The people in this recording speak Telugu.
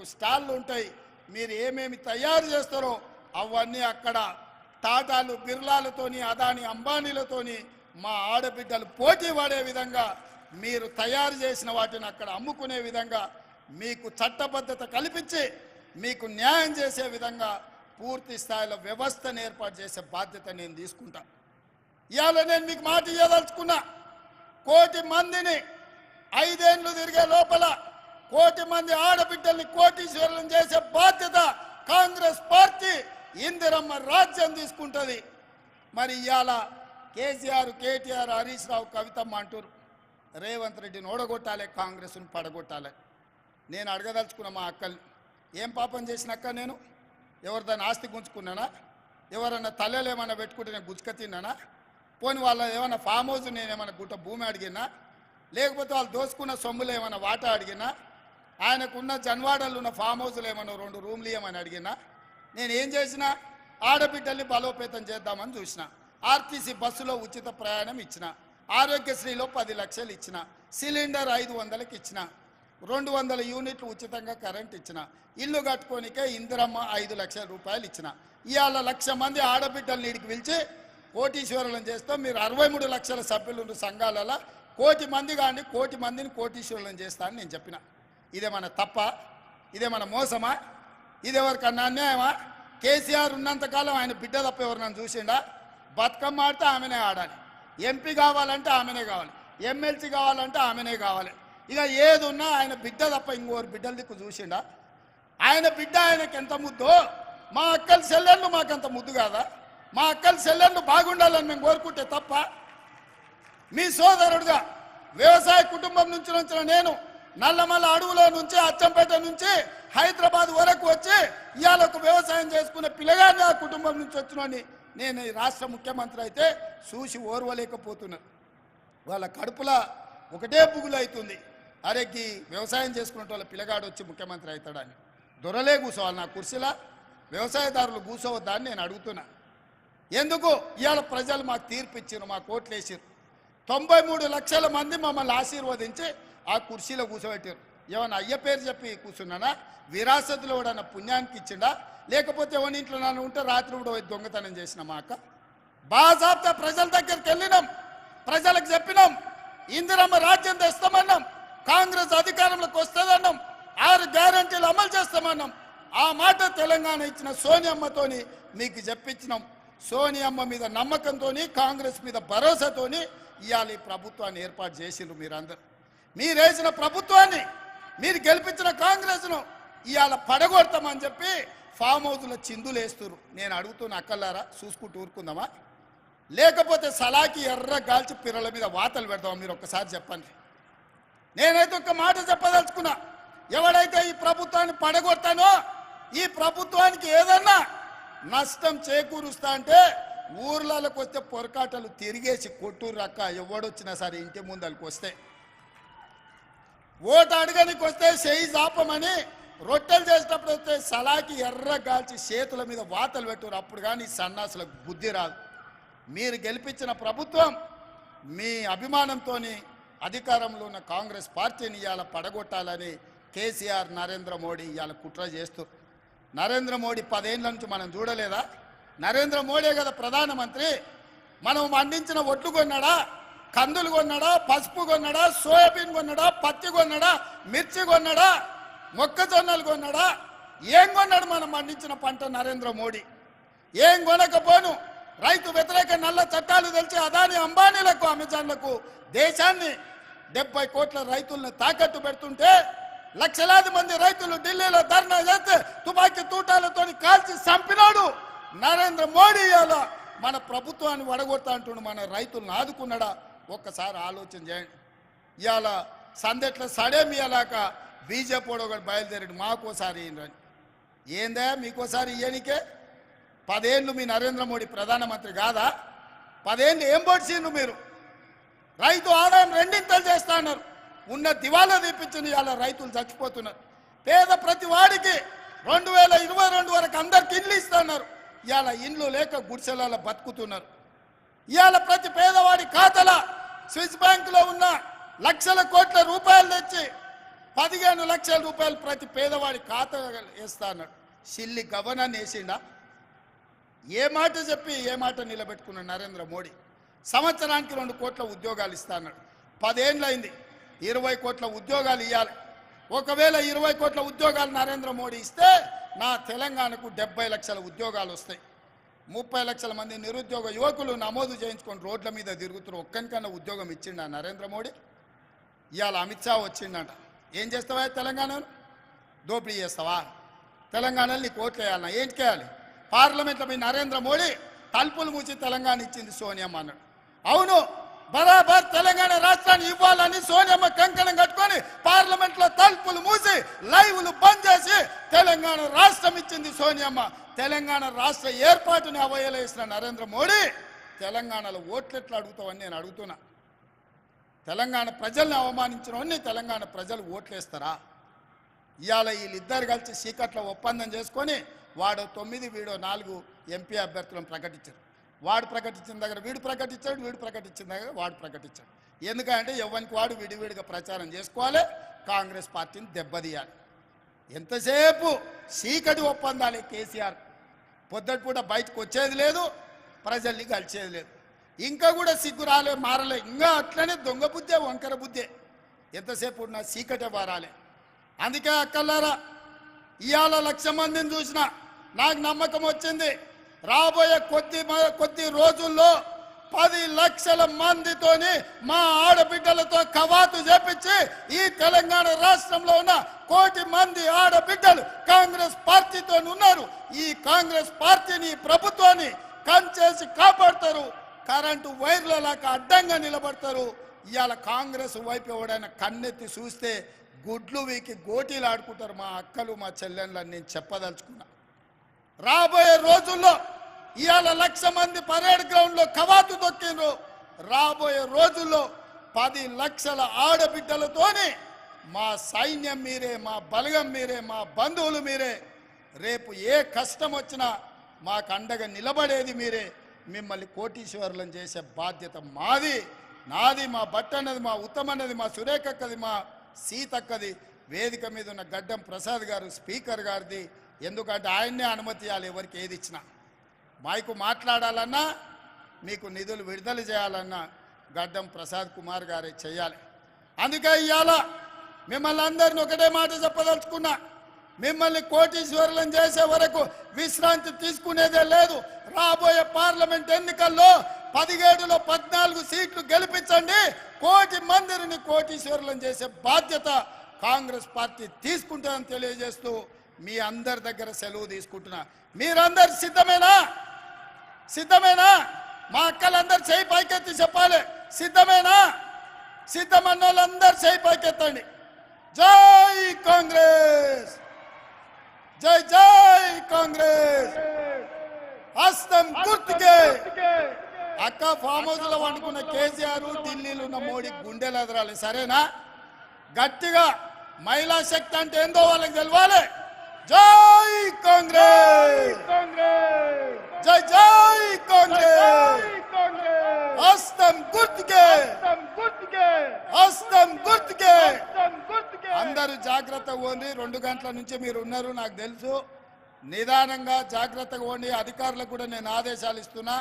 మీకు స్టాళ్ళు ఉంటాయి. మీరు ఏమేమి తయారు చేస్తారో అవన్నీ అక్కడ టాటాలు బిర్లాలతోని అదాని అంబానీలతోని మా ఆడబిడ్డలు పోటీ పడే విధంగా మీరు తయారు చేసిన వాటిని అక్కడ అమ్ముకునే విధంగా మీకు చట్టబద్ధత కల్పించి మీకు న్యాయం చేసే విధంగా పూర్తి స్థాయిలో వ్యవస్థను ఏర్పాటు చేసే బాధ్యత నేను తీసుకుంటా. ఇవాళ నేను మీకు మాట ఇవ్వదలుచుకున్నా కోటి మందిని ఐదేండ్లు తిరిగే లోపల కోటి మంది ఆడబిడ్డల్ని కోటీశ్వరులను చేసే బాధ్యత కాంగ్రెస్ పార్టీ ఇందిరమ్మ రాజ్యం తీసుకుంటుంది. మరి ఇవాళ కేసీఆర్ కేటీఆర్ హరీష్ రావు కవితమ్మ అంటారు రేవంత్ రెడ్డిని ఓడగొట్టాలి కాంగ్రెస్ను పడగొట్టాలి. నేను అడగదలుచుకున్న మా అక్కల్ని ఏం పాపం చేసిన అక్క నేను? ఎవరిదాన్ని ఆస్తి గుంజుకున్నానా? ఎవరన్నా తల్లెలు ఏమైనా పెట్టుకుంటే నేను గుజ్జుక తిన్నానా? పోని వాళ్ళ ఏమైనా ఫామ్ హౌస్ నేను ఏమైనా గుట్ట భూమి అడిగినా? లేకపోతే వాళ్ళు దోసుకున్న సొమ్ములు ఏమైనా వాటా అడిగినా? ఆయనకున్న జన్వాడలు ఉన్న ఫామ్ హౌస్లు ఏమైనా రెండు రూమ్లు ఏమని అడిగినా నేను ఏం చేసినా ఆడబిడ్డల్ని బలోపేతం చేద్దామని చూసిన ఆర్టీసీ బస్సులో ఉచిత ప్రయాణం ఇచ్చిన ఆరోగ్యశ్రీలో పది లక్షలు ఇచ్చిన సిలిండర్ ఐదు వందలకి ఇచ్చిన రెండు వందల యూనిట్లు ఉచితంగా కరెంట్ ఇచ్చిన ఇల్లు కట్టుకోనికే ఇందిరమ్మ ఐదు లక్షల రూపాయలు ఇచ్చిన ఇవాళ లక్ష మంది ఆడబిడ్డల్ని ఇడికి పిలిచి కోటీశ్వరులను చేస్తాం మీరు అరవై మూడు లక్షల సభ్యులు సంఘాలలో కోటి మంది కానీ కోటి మందిని కోటీశ్వరులను చేస్తా అని నేను చెప్పిన. ఇదేమన్నా తప్ప ఇదేమన్నా మోసమా ఇదెవరికన్నా అన్యాయమా? కేసీఆర్ ఉన్నంతకాలం ఆయన బిడ్డ తప్ప ఎవరు చూసిండా? బతుకమ్మ ఆడితే ఆమెనే ఆడాలి. ఎంపీ కావాలంటే ఆమెనే కావాలి. ఎమ్మెల్సీ కావాలంటే ఆమెనే కావాలి. ఇక ఏది ఉన్నా ఆయన బిడ్డ తప్ప ఇంకోరు బిడ్డల దిక్కు చూసిండా? ఆయన బిడ్డ ఆయనకి ఎంత ముద్దో? మా అక్కల చెల్లెళ్ళు మాకంత ముద్దు కాదా? మా అక్కలు చెల్లెళ్ళు బాగుండాలని మేము కోరుకుంటే తప్ప మీ సోదరుడుగా వ్యవసాయ కుటుంబం నుంచి వచ్చిన నేను నల్లమల్ల అడవుల నుంచి అచ్చంపేట నుంచి హైదరాబాద్ వరకు వచ్చి ఇవాళ ఒక వ్యవసాయం చేసుకునే పిల్లగాని ఆ కుటుంబం నుంచి వచ్చినని నేను ఈ రాష్ట్ర ముఖ్యమంత్రి అయితే చూసి ఓర్వలేకపోతున్నాను. వాళ్ళ కడుపుల ఒకటే పుగులు అవుతుంది. అరే గీ వ్యవసాయం చేసుకునే వాళ్ళ పిల్లగాడు వచ్చి ముఖ్యమంత్రి అవుతాడని. దొరలే కూర్చోవాలి నా కుర్చీలా. వ్యవసాయదారులు కూర్చోవద్దా అని నేను అడుగుతున్నా. ఎందుకు? ఇవాళ ప్రజలు మాకు తీర్పు ఇచ్చారు మా కోట్లు వేసారు తొంభై మూడు లక్షల మంది మమ్మల్ని ఆశీర్వదించి ఆ కుర్చీలో కూర్చోబెట్టారు. ఏమన్నా అయ్య పేరు చెప్పి కూర్చున్నానా? విరాసతులో కూడా పుణ్యానికి ఇచ్చిండా? లేకపోతే ఎవరి ఇంట్లో నన్ను ఉంటే రాత్రి కూడా పోయి దొంగతనం చేసిన మా అక్క? బాజాబ్తా ప్రజల దగ్గరికి వెళ్ళినాం. ప్రజలకు చెప్పినాం. ఇందిరమ్మ రాజ్యం తెస్తామన్నాం. కాంగ్రెస్ అధికారంలోకి వస్తుందన్నాం. ఆరు గ్యారంటీలు అమలు చేస్తామన్నాం. ఆ మాట తెలంగాణ ఇచ్చిన సోనియమ్మతోని మీకు చెప్పించినాం సోనియమ్మ మీద నమ్మకంతోని కాంగ్రెస్ మీద భరోసాతోని ఇవాళ ఈ ప్రభుత్వాన్ని ఏర్పాటు చేసిండ్రు మీరందరూ. మీరేసిన ప్రభుత్వాన్ని మీరు గెలిపించిన కాంగ్రెస్ను ఇవాళ పడగొడతామని చెప్పి ఫామ్ హౌస్లో చిందులు వేస్తున్నారు నేను అడుగుతున్న అక్కర్లారా చూసుకుంటూ ఊరుకుందామా? లేకపోతే సలాకి ఎర్ర గాల్చి పిర్రల మీద వాతలు పెడతామా? మీరు ఒక్కసారి చెప్పండి. నేనైతే ఒక మాట చెప్పదలుచుకున్నా. ఎవడైతే ఈ ప్రభుత్వాన్ని పడగొడతానో ఈ ప్రభుత్వానికి ఏదన్నా నష్టం చేకూరుస్తా అంటే ఊర్లలోకి వస్తే పొరకాటలు తిరిగేసి కొట్టూరు రక్క ఎవడొచ్చినా సరే ఇంటి ముందరికి వస్తే ఓటు అడగనికి వస్తే చేయి జాపమని రొట్టెలు చేసేటప్పుడు వస్తే సలాకి ఎర్ర గాల్చి చేతుల మీద వాతలు పెట్టురు అప్పుడు కానీ సన్నాసులకు బుద్ధి రాదు. మీరు గెలిపించిన ప్రభుత్వం మీ అభిమానంతో అధికారంలో ఉన్న కాంగ్రెస్ పార్టీని ఇవాళ పడగొట్టాలని కేసీఆర్ నరేంద్ర మోడీ ఇవాళ కుట్ర చేస్తూ. నరేంద్ర మోడీ పదేళ్ళ నుంచి మనం చూడలేదా? నరేంద్ర మోడీ కదా ప్రధానమంత్రి. మనం మండించిన ఒడ్లు కొన్నాడా? కందులు కొన్నాడా పసుపు కొన్నాడా సోయాబీన్ కొన్నాడా పత్తి కొన్నాడా మిర్చి కొన్నాడా మొక్కజొన్నలు కొన్నాడా? ఏం కొన్నాడు మనం పండించిన పంట నరేంద్ర మోడీ? ఏం కొనకపోను? రైతు వ్యతిరేక నల్ల చట్టాలు తెలిసి అదాని అంబానీలకు అమెజాన్లకు దేశాన్ని డెబ్బై కోట్ల రైతులను తాకట్టు పెడుతుంటే లక్షలాది మంది రైతులు ఢిల్లీలో ధర్నా చేస్తే తుపాకీ తూటాలతో కాల్చి చంపినాడు నరేంద్ర మోడీ ఇవాళ. మన ప్రభుత్వాన్ని వడగొడతా అంటుండు మన రైతులను ఆదుకున్నాడా? ఒక్కసారి ఆలోచన చేయండి. ఇవాళ సందెట్ల సడేమి ఇలాక బీజేపీ ఒకటి బయలుదేరాడు మాకోసారి ఈయనని ఏందా మీకోసారి ఇయ్యనికే పదేళ్ళు మీ నరేంద్ర మోడీ ప్రధానమంత్రి కాదా? పదేళ్ళు ఏం పొడిచిండ్రు మీరు? రైతు ఆదాయం రెండింతలు చేస్తా అన్నారు. ఉన్న దివాలా తెప్పించిన ఇవాళ రైతులు చచ్చిపోతున్నారు. పేద ప్రతి వాడికి రెండు వేల ఇరవై రెండు వరకు అందరికి ఇండ్లు ఇస్తున్నారు ఇవాళ ఇండ్లు లేక గుడిసెలలో బతుకుతున్నారు. ఇవాళ ప్రతి పేదవాడి ఖాతాల స్విస్ బ్యాంకులో ఉన్న లక్షల కోట్ల రూపాయలు తెచ్చి పదిహేను లక్షల రూపాయలు ప్రతి పేదవాడి ఖాతా వేస్తా అన్నాడు. సిల్లి గవర్నర్ వేసిండా ఏ మాట చెప్పి ఏ మాట నిలబెట్టుకున్న నరేంద్ర మోడీ? సంవత్సరానికి రెండు కోట్ల ఉద్యోగాలు ఇస్తా అన్నాడు. ఇరవై కోట్ల ఉద్యోగాలు ఇవ్వాలి ఒకవేళ ఇరవై కోట్ల ఉద్యోగాలు నరేంద్ర మోడీ ఇస్తే నా తెలంగాణకు డెబ్బై లక్షల ఉద్యోగాలు వస్తాయి. ముప్పై లక్షల మంది నిరుద్యోగ యువకులు నమోదు చేయించుకొని రోడ్ల మీద తిరుగుతున్నారు ఒక్కనికన్నా ఉద్యోగం ఇచ్చిండ నరేంద్ర మోడీ? ఇవాళ అమిత్ షా వచ్చిండట. ఏం చేస్తావా తెలంగాణను? దోపిడీ చేస్తావా? తెలంగాణలో నీకు ఓట్లు వేయాలన్నా ఏంటి చేయాలి? పార్లమెంట్లో మీ నరేంద్ర మోడీ తలుపులు మూసి తెలంగాణ ఇచ్చింది సోనియమ్మ అన్నాడు. అవును బరాబర్ తెలంగాణ రాష్ట్రాన్ని ఇవ్వాలని సోనియమ్మ కంకణం కట్టుకొని పార్లమెంట్లో తలుపులు మూసి లైవ్లు బంద్ చేసి తెలంగాణ రాష్ట్రం ఇచ్చింది సోనియమ్మ. తెలంగాణ రాష్ట్ర ఏర్పాటుని అవయలేసిన నరేంద్ర మోడీ తెలంగాణలో ఓట్లు ఎట్లా అడుగుతావని నేను అడుగుతున్నా. తెలంగాణ ప్రజల్ని అవమానించిన తెలంగాణ ప్రజలు ఓట్లేస్తారా? ఇవాళ వీళ్ళిద్దరు కలిసి సీకట్లో ఒప్పందం చేసుకొని వాడు తొమ్మిది వీడో నాలుగు ఎంపీ అభ్యర్థులను ప్రకటించారు. వాడు ప్రకటించిన దగ్గర వీడు ప్రకటించాడు వీడు ప్రకటించిన దగ్గర వాడు ప్రకటించాడు. ఎందుకంటే ఎవరికి వాడు విడివిడిగా ప్రచారం చేసుకోవాలి కాంగ్రెస్ పార్టీని దెబ్బతీయాలి. ఎంతసేపు చీకటి ఒప్పందాలే కేసీఆర్ పొద్దుటి పూట బయటకు వచ్చేది లేదు ప్రజల్ని కలిసేది లేదు. ఇంకా కూడా సిగ్గు రాలే మారలే. ఇంకా అట్లనే దొంగ బుద్ధే వంకర బుద్ధే. ఎంతసేపు ఉన్నా చీకటే వారాలే. అందుకే అక్కల్లారా ఇవాళ లక్ష మందిని చూసిన నాకు నమ్మకం వచ్చింది. రాబోయే కొద్ది మ- కొద్ది రోజుల్లో పది లక్షల మందితోని మా ఆడబిడ్డలతో కవాతు చేపించి ఈ తెలంగాణ రాష్ట్రంలో ఉన్న కోటి మంది ఆడబిడ్డలు కాంగ్రెస్ పార్టీతో ఉన్నారు. ఈ కాంగ్రెస్ పార్టీని ప్రభుత్వాన్ని కంచేసి కాపాడతారు. కరెంటు వైర్ల లాగా అడ్డంగా నిలబడతారు. ఇవాళ కాంగ్రెస్ వైపు ఎవడైనా కన్నెత్తి చూస్తే గుడ్లు వీకి గోటీలు ఆడుకుంటారు మా అక్కలు మా చెల్లెళ్ళని నేను చెప్పదలుచుకున్నా. రాబోయే రోజుల్లో ఇవాళ లక్ష మంది పరేడ్ గ్రౌండ్లో కవాతు తొక్కిండ్రు. రాబోయే రోజుల్లో పది లక్షల ఆడబిడ్డలతోనే మా సైన్యం మీరే మా బలగం మీరే మా బంధువులు మీరే రేపు ఏ కష్టం వచ్చినా మాకు అండగా నిలబడేది మీరే. మిమ్మల్ని కోటీశ్వరులను చేసే బాధ్యత మాది. నాది మా బట్టన్నది మా ఉత్తమన్నది మా సురేఖక్కది మా సీతక్కది. వేదిక మీద ఉన్న గడ్డం ప్రసాద్ గారు స్పీకర్ గారిది. ఎందుకంటే ఆయన్నే అనుమతి ఇవ్వాలి ఎవరికి ఏది ఇచ్చినా. మైకు మాట్లాడాలన్నా మీకు నిధులు విడుదల చేయాలన్నా గడ్డం ప్రసాద్ కుమార్ గారే చేయాలి. అందుకే ఇవాళ మిమ్మల్ని అందరిని ఒకటే మాట చెప్పదలుచుకున్నా మిమ్మల్ని కోటీశ్వరులను చేసే వరకు విశ్రాంతి తీసుకునేదే లేదు. రాబోయే పార్లమెంట్ ఎన్నికల్లో పదిహేడులో పద్నాలుగు సీట్లు గెలిపించండి కోటి మందిని కోటీశ్వరులను చేసే బాధ్యత కాంగ్రెస్ పార్టీ తీసుకుంటుందని తెలియజేస్తూ మీ అందరి దగ్గర సెలవు తీసుకుంటున్నా. మీరందరు సిద్ధమేనా? సిద్ధమేనా? మా అక్కలందరూ చేయి పైకెత్తి చెప్పాలి. సిద్ధమేనా? సిద్ధమన్న వాళ్ళందరూ చేయి పైకెత్తండి. జై కాంగ్రెస్! జై జై కాంగ్రెస్! హస్తం గుర్తుకే! అక్క ఫామ్ హౌస్లో వండుకున్న కేసీఆర్ ఢిల్లీలో ఉన్న మోడీ గుండెలు ఎదరాలి సరేనా? గట్టిగా మహిళా శక్తి అంటే ఏందో వాళ్ళకి తెలవాలి. జై కాంగ్రెస్! జై జై కాంగ్రెస్ హస్తం గుర్తుకే హస్తం గుర్తుకే అందరూ జాగ్రత్త పోండి రెండు గంటల నుంచి మీరు ఉన్నారు నాకు తెలుసు. నిదానంగా జాగ్రత్తగా పోండి అధికారులకు కూడా నేను ఆదేశాలు ఇస్తున్నా.